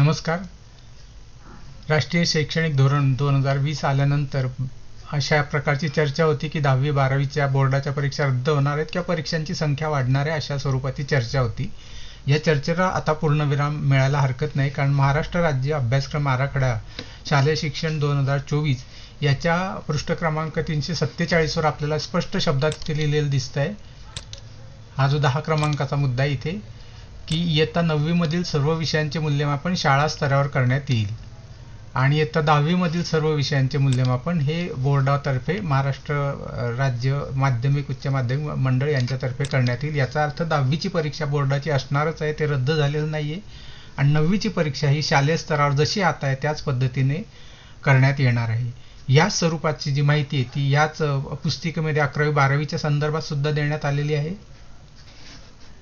नमस्कार. राष्ट्रीय शैक्षणिक धोरण दोन हजार वीस आल्यानंतर अशा प्रकारची चर्चा होती की दहावी बारावीच्या बोर्डाच्या परीक्षा रद्द होणार आहेत किंवा परीक्षांची संख्या वाढणार आहे अशा स्वरूपाची चर्चा होती. या चर्चेला आता पूर्णविराम मिळायला हरकत नाही कारण महाराष्ट्र राज्य अभ्यासक्रम आराखडा शालेय शिक्षण दोन हजार चोवीस याच्या पृष्ठ क्रमांक तीनशे सत्तेचाळीसवर आपल्याला स्पष्ट शब्दात लिहिलेलं दिसत आहे हा जो दहा क्रमांकाचा मुद्दा इथे की इयत्ता नववीमधील सर्व विषयांचे मूल्यमापन शाळा स्तरावर करण्यात येईल. आणि इयत्ता दहावीमधील सर्व विषयांचे मूल्यमापन हे बोर्डातर्फे महाराष्ट्र राज्य माध्यमिक उच्च माध्यमिक मंडळ यांच्यातर्फे करण्यात येईल. याचा अर्थ दहावीची परीक्षा बोर्डाची असणारच आहे ते रद्द झालेलं नाही आहे आणि नववीची परीक्षा ही शालेय स्तरावर जशी आता आहे त्याच पद्धतीने करण्यात येणार आहे. याच स्वरूपाची जी माहिती आहे ती याच पुस्तिकेमध्ये अकरावी बारावीच्या संदर्भात सुद्धा देण्यात आलेली आहे.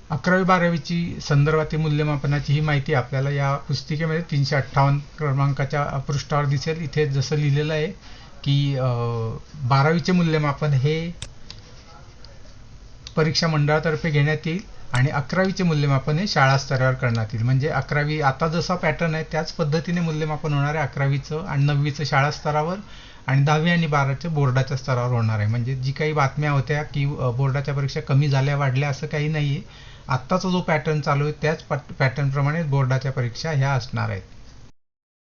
अकरावी बारावीची संदर्भातील मूल्यमापनाची ही माहिती आपल्याला या पुस्तिकेमध्ये तीनशे अठ्ठावन्न क्रमांकाच्या पृष्ठावर दिसेल. इथे जसं लिहिलेलं आहे की बारावीचे मूल्यमापन हे परीक्षा मंडळातर्फे घेण्यात येईल आणि अकरावीचे मूल्यमापन हे शाळा स्तरावर करण्यात येईल. म्हणजे अकरावी आता जसा पॅटर्न आहे त्याच पद्धतीने मूल्यमापन होणार आहे. अकरावीचं आणि नववीचं शाळा स्तरावर आणि दहावी आणि बाराच्या बोर्डाच्या स्तरावर होणार आहे. म्हणजे जी काही बातम्या होत्या की बोर्डाच्या परीक्षा कमी झाल्या वाढल्या असं काही नाही आहे आत्ताचा जो पॅटर्न चालू आहे त्याच पॅटर्नप्रमाणे बोर्डाच्या परीक्षा ह्या असणार आहेत.